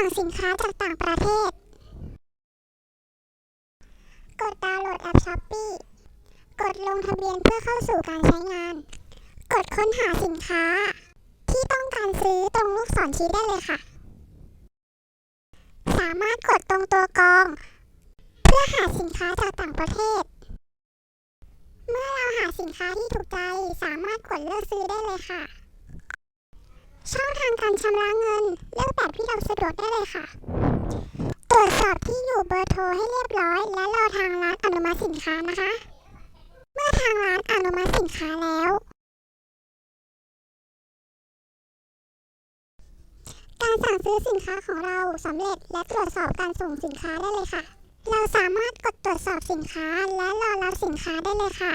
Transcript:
สั่งสินค้าจากต่างประเทศ กดดาวน์โหลดแอปช้อปปี้ กดลงทะเบียนเพื่อเข้าสู่การใช้งาน กดค้นหาสินค้า ที่ต้องการซื้อตรงลูกศรชี้ได้เลยค่ะ สามารถกดตรงตัวกรอง เพื่อหาสินค้าจากต่างประเทศ เมื่อเราหาสินค้าที่ถูกใจสามารถกดเลือกซื้อได้เลยค่ะ ช่องทางการชำระเงิน เลือกแบบที่เราสะดวกได้เลยค่ะ ตรวจสอบที่อยู่เบอร์โทรให้เรียบร้อย และรอทางร้านอนุมัติสินค้านะคะ เมื่อทางร้านอนุมัติสินค้าแล้ว การสั่งซื้อสินค้าของเราสำเร็จและตรวจสอบการส่งสินค้าได้เลยค่ะ เราสามารถกดตรวจสอบสินค้าและรอรับสินค้าได้เลยค่ะ